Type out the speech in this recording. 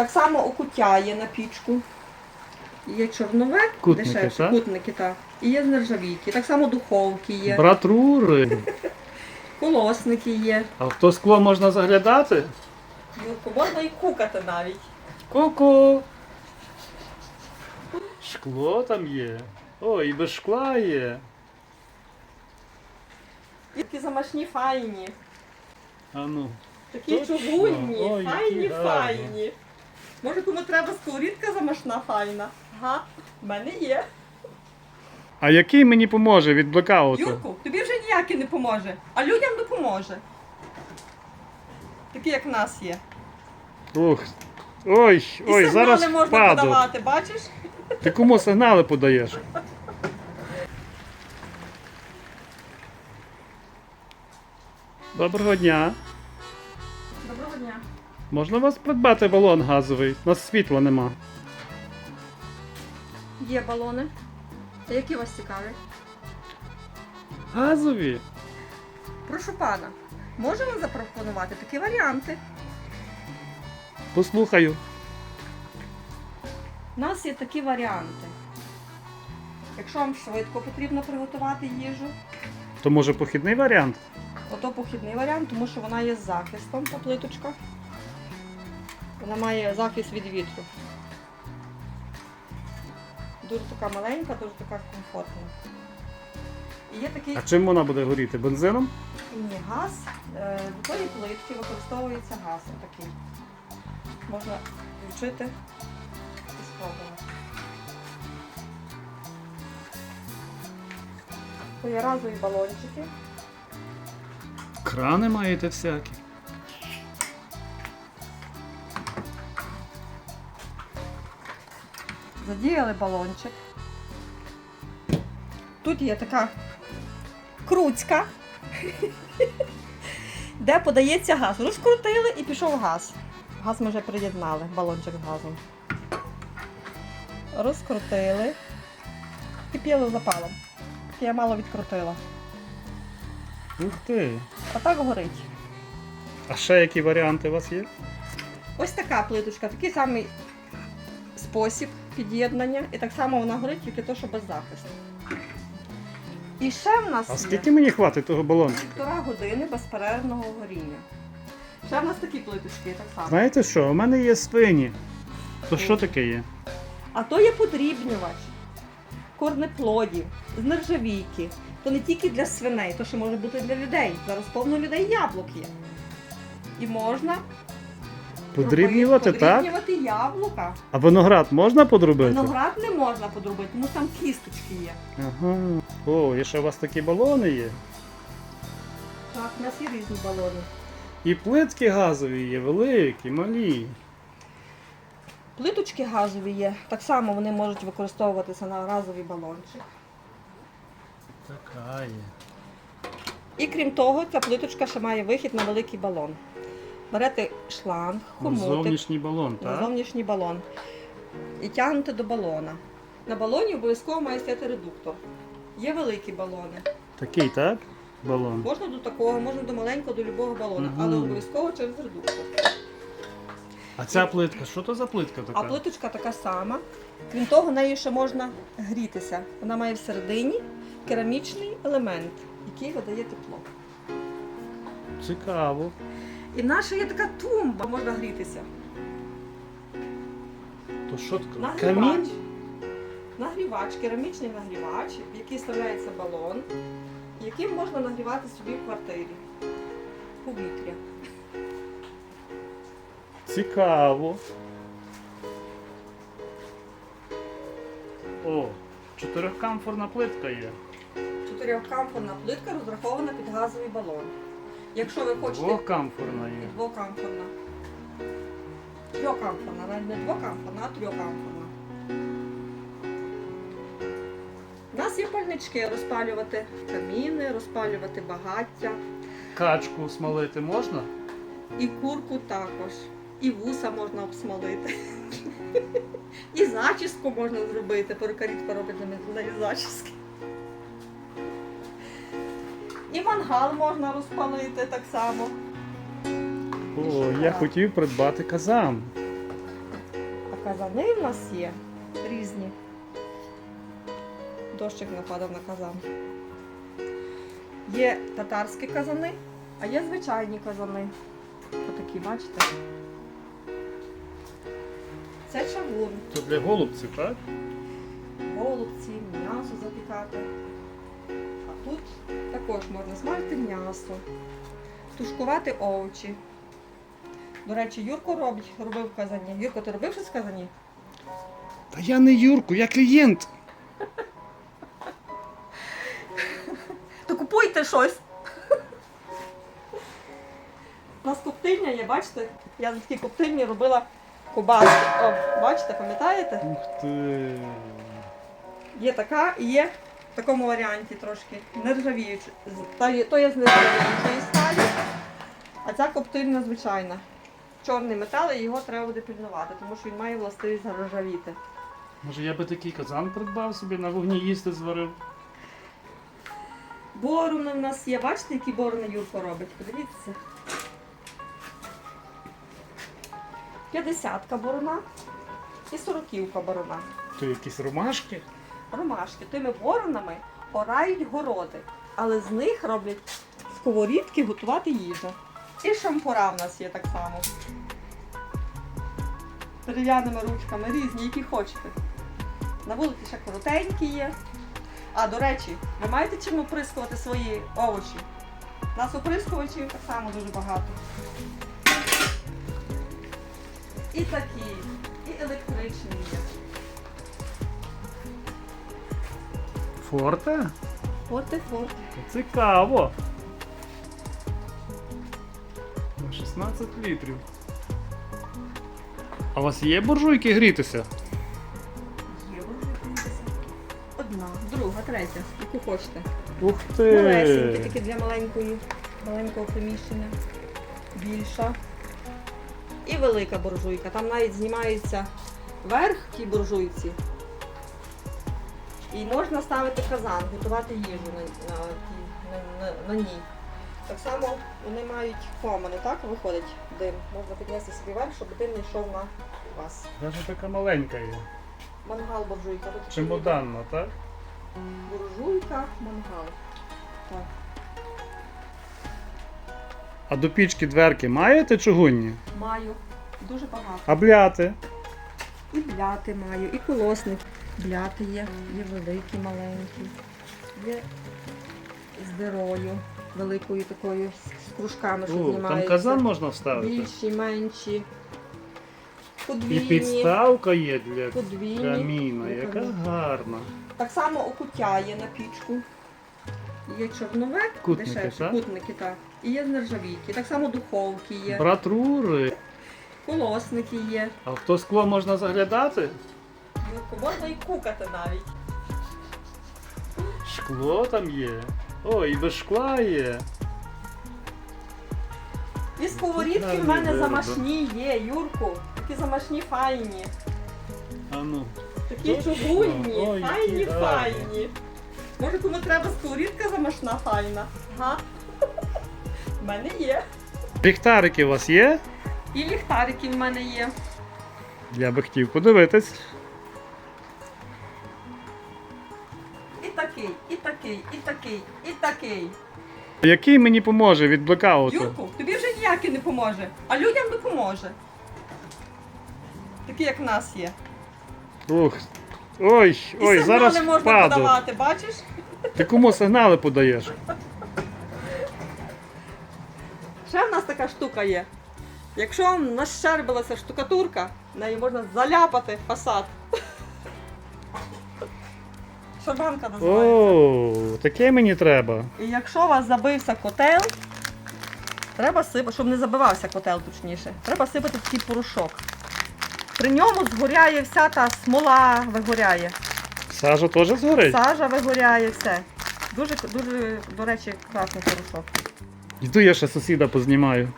Так само окуття є на пічку. Є чорновик, Кутники, дешевші, так? кутники, так. І є з нержавійки. Так само духовки є, Братрури. колосники є. А в то скло можна заглядати? Юрко, можна і кукати навіть. Ку-ку. Шкло там є. О, і без шкла є. Такі замашні файні. А ну. Такі Точно? чугунні, Ой, файні, які гарні. файні. Може, кому треба сковорідка замашна файна? Ага, в мене є. А який мені поможе від блекауту? Юрку, тобі вже ніякий не поможе, а людям допоможе. Такі, як в нас є. Ух. Ой, І ой, сигнали зараз можна впаду. подавати, бачиш? Ти кому сигнали подаєш? Доброго дня. Доброго дня. Можна у вас придбати балон газовий? У нас світла нема. Є балони. А які вас цікавлять? Газові? Прошу пана, можемо запропонувати такі варіанти. Послухаю. У нас є такі варіанти. Якщо вам швидко потрібно приготувати їжу, То може похідний варіант? ото похідний варіант, тому що вона є з захистом, та плиточка. Вона має захист від вітру. Дуже така маленька, дуже така комфортна. І є такий А чим вона буде горіти? Бензином? ні, газ. Е, тої плитки використовується газ такий. Можна включити і спробувати. То є разові балончики. Крани маєте всякі. Задіяли балончик. Тут є така круцька, де подається газ. Розкрутили і пішов газ. Газ ми вже приєднали, балончик з газом. Розкрутили і п'яли запалом. Я мало відкрутила. Ух ти. А так горить. А ще які варіанти у вас є? Ось така плиточка, такий самий спосіб під'єднання. І так само вона горить, тільки то, що без захисту. І ще в нас А є мені хватить того балончика? півтора години безперервного горіння. Ще в нас такі плиточки так само. Знаєте що? У мене є свині. То що таке є? А то є подрібнювач корнеплодів, з нержавійки. То не тільки для свиней, то ще може бути для людей. Зараз повно людей яблук є. І можна Подрібнювати, так? подрібнювати яблука. А виноград можна подрубити? Виноград не можна подробити, тому що там кісточки є. Ага. О, і ще у вас такі балони є. Так, у нас є різні балони. І плитки газові є, великі, малі. Плиточки газові є. Так само вони можуть використовуватися на газовий балончик. Така є. І крім того, ця плиточка ще має вихід на великий балон. Берете шланг, хомутик, Зовнішній балон, так? зовнішній балон і тягнете до балона. На балоні обов'язково має стояти редуктор. Є великі балони. Такий, так? Балон. Можна до такого, можна до маленького, до любого балона, Мгм. але обов'язково через редуктор. А ця плитка, що то за плитка така? А плиточка така сама. Крім того, нею ще можна грітися. Вона має всередині керамічний елемент, який видає тепло. Цікаво. І ще є така тумба, можна грітися. То що таке? Нагрівач. Камін? Нагрівач, керамічний нагрівач, в який вставляється балон, яким можна нагрівати собі в квартирі. Повітря. Цікаво. О, чотирикамфорна плитка є. Чотирьохкамфорна плитка розрахована під газовий балон. Якщо ви хочете Двокамфорна є. двокамфорна. Трьохкамфорна, навіть не двокамфорна, а трьохкамфорна. У нас є пальнички розпалювати каміни, розпалювати багаття. Качку смолити можна? І курку також. І вуса можна обсмолити. І зачіску можна зробити. Перукарітка робить для зачіски. І мангал можна розпалити так само. О, я хотів придбати казан. А казани в нас є різні. Дощик нападав на казан. Є татарські казани, а є звичайні казани. Отакі, бачите? Це чавун, Це для голубців, так? голубці, м'ясо запікати. Тут також можна смажити м'ясо, тушкувати овочі. До речі, Юрко робить, робив казані. Юрко, ти робив щось в казані? Та я не Юрку, я клієнт. То купуйте щось. У нас коптильня є, бачите? Я в тій коптильні робила кубаски. О, бачите, пам'ятаєте? Ух ти. Є така і є такому варіанті трошки нержавіюча. Та То є з нержавіючої сталі, а ця коптильня звичайна. Чорний метал і його треба буде пільнувати, тому що він має властивість заржавіти. Може я би такий казан придбав собі на вогні їсти зварив. Борони в нас є. Бачите, які борони Юрко робить? Подивіться. П'ятдесятка борона і сороківка борона. То якісь ромашки. Ромашки тими боронами орають городи, але з них роблять сковорідки готувати їжу. І шампура в нас є так само. Дерев'яними ручками різні, які хочете. На вулиці ще коротенькі є. А, до речі, ви маєте чим оприскувати свої овочі? У нас оприскувачів так само дуже багато. І такі, і електричні є. Форте? Форти, форти. Цікаво. 16 літрів. А у вас є буржуйки грітися? Є буржуйка. Одна, друга, третя, яку хочете. Ух Малесенькі, ти! тільки для маленької, маленького приміщення. Більша. І велика буржуйка. Там навіть знімається верх тій буржуйці. І можна ставити казан, готувати їжу на, на, на, на, на ній. Так само вони мають комини, так виходить дим. Можна піднести собі верх, щоб дим не йшов на вас. Навіть така маленька є. Мангал буржуйка. Чемоданна, так? Буржуйка, мангал. Так. А до пічки дверки маєте чугунні? Маю дуже багато. А бляти? І бляти маю, і колосник. Бляти є, є великі, маленькі, є з дирою, великою такою, з- кружками, що О, там казан можна вставити. Більші, менші. І Подвійні. підставка є для Подвійні. каміна, яка гарна. Так само окуття є на пічку. Є чорновик, Кутники, дешевші, так? кутники, так. І є з нержавійки. Так само духовки є, Брат Рури. колосники є. А в то скло можна заглядати? Ну, можна і кукати навіть. Шкло там є. О, і без шкла є. І сковорідки в мене замашні є, Юрку. Такі замашні файні. А ну. Такі Точно? чугунні, Ой, файні, файні. Може кому треба сковорідка замашна файна? Га? В мене є. Ліхтарики у вас є? І ліхтарики в мене є. Я би хотів подивитись. Такий, і такий, і такий, і такий. Який мені поможе від блекауту? Юрку, тобі вже ніякий не поможе, а людям допоможе. Такі, як в нас є. Ух. Ой, І ой, сигнали зараз можна впаду. подавати, бачиш? Ти кому сигнали подаєш? Ще в нас така штука є. Якщо вам нащербилася штукатурка, нею можна заляпати фасад. Шарбанка називається. О, таке мені треба. І якщо у вас забився котел, треба сипати, щоб не забивався котел точніше, треба сипати такий порошок. При ньому згоряє вся та смола вигоряє. Сажа теж згорить? Сажа вигоряє, все. Дуже, дуже, до речі, класний порошок. Йду я ще сусіда познімаю.